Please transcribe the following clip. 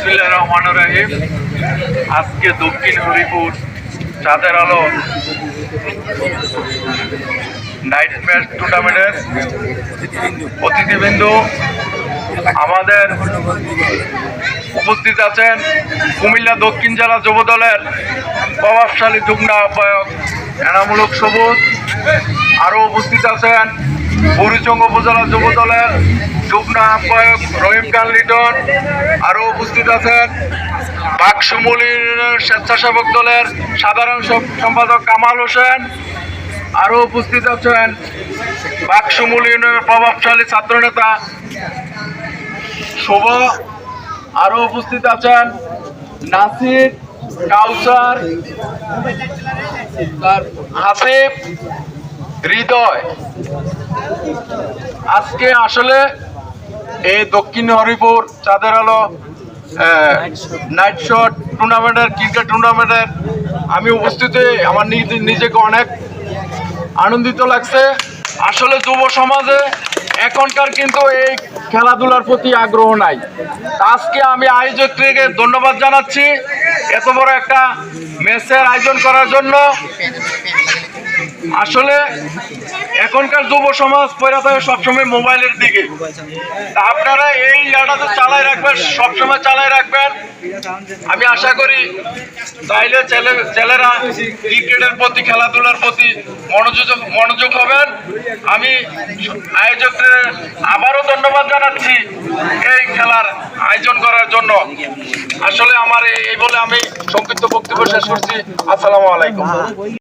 বিসমিল্লাহ রহমান রাহিম। আজকে দক্ষিণ হরিপুর চাঁদের আলো নাইট ম্যাচ টুর্নামেন্টের অতিথিবৃন্দ আমাদের উপস্থিত আছেন কুমিল্লা দক্ষিণ জেলা যুব দলের প্রভাবশালী যুগ্ম আহ্বায়ক, এনামূলক সবুজ। আরও উপস্থিত আছেন বুড়িচং উপজেলা যুব দলের যুগ্ম আহ্বায়ক রহিম খান লিটন আরও উপস্থিত আছেন। বাকসুমলির স্বেচ্ছাসেবক দলের সাধারণ সম্পাদক কামাল হোসেন আরও উপস্থিত আছেন। বাকসুমুল ইউনিয়নের প্রভাবশালী ছাত্রনেতা শুভ আরও উপস্থিত আছেন। নাসির কাউসার হাসিফ হৃদয়। আজকে আসলে এই দক্ষিণ হরিপুর চাঁদের আলো নাইট শট টুর্নামেন্টের ক্রিকেট টুর্নামেন্টের আমি উপস্থিত আমার নিজে- নিজেকে অনেক আনন্দিত লাগছে। আসলে যুব সমাজে এখনকার কিন্তু এই খেলাধুলার প্রতি আগ্রহ নাই। আজকে আমি আয়োজককে ধন্যবাদ জানাচ্ছি। এত বড় একটা ম্যাচের আয়োজন করার জন্য আসলে এখনকার যুব সমাজ পয়রা সবসময় মোবাইলের দিকে। আপনারা এই ইয়াটা চালাই রাখবেন, সবসময় চালাই রাখবেন। আমি আশা করি তাইলে ছেলে ছেলেরা ক্রিকেটের প্রতি, খেলাধুলার প্রতি মনোযোগ মনোযোগ হবেন। আমি আয়োজকদের আবারও ধন্যবাদ জানাচ্ছি এই খেলার আয়োজন করার জন্য। আসলে আমার এই বলে আমি সংক্ষিপ্ত বক্তব্য শেষ করছি। আসসালামু আলাইকুম।